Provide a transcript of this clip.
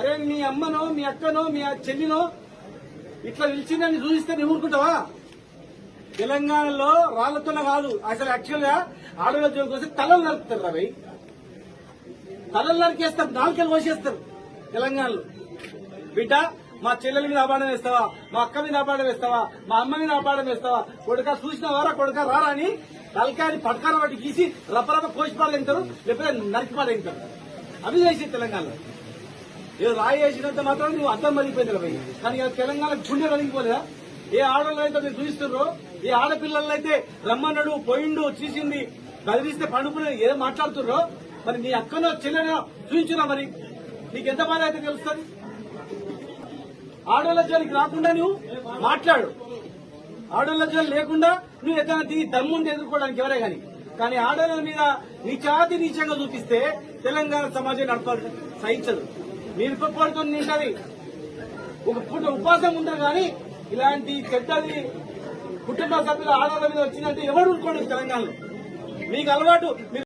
అరే మీ అమ్మనో మీ అక్కనో మీ చెల్లినో ఇట్లా నిలిచిందని చూపిస్తే నువ్వు ఊరుకుంటావా? తెలంగాణలో రాళ్ళతోనే కాదు అసలు యాక్చువల్గా ఆడవాళ్ళ జోలికి వస్తే తలలు నరుకుతారు రవి తలలు నరికేస్తారు నాలుకలు కోసేస్తారు తెలంగాణలో. బిడ్డ మా చెల్లెల మీద అపాడం వేస్తావా? మా అక్క మీద అపాడం వేస్తావా? మా అమ్మ మీద అపాడం వేస్తావా? కొడుక చూసిన వారా కొడుక రారా అని తలకాయని పడకాల వాటి గీసి రపరప కోసి పాడేంటారు లేకపోతే నరికి పాడేంటారు అవి చేసి తెలంగాణలో. ఏదో రాయి వేసినంత మాత్రం నువ్వు అర్థం మరిగిపోయింది పోయి కానీ తెలంగాణ గుండె కలిగిపోలేదా ఏ ఆడవాళ్ళు అయితే మీరు చూపిస్తుర్రో ఏ ఆడపిల్లలు అయితే రమ్మన్నాడు పోయిండు చూసింది బదిలిస్తే పండుకుని ఏదో మాట్లాడుతుర్రో మరి నీ అక్కనో చెల్లెనో చూపించున్నా మరి. నీకు ఎంత బాధ అయితే తెలుస్తుంది? ఆడవాళ్ళ జోలికి రాకుండా నువ్వు మాట్లాడు. ఆడవాళ్ళ జోలి లేకుండా నువ్వు ఎక్కడ దిగి దమ్ముండి ఎదుర్కోవడానికి ఎవరే గాని కానీ ఆడవాళ్ళ మీద నీచాతి నీచంగా చూపిస్తే తెలంగాణ సమాజం నడపాలి సహించదు. మీరు నిన్నది నింటది ఒక పూట ఉపాసం ఉందా కానీ ఇలాంటి చెడ్డది కుటుంబ సభ్యుల ఆడవాళ్ళ మీద వచ్చిందంటే ఎవరు ఊరుకోడు తెలంగాణలో? మీకు అలవాటు మీరు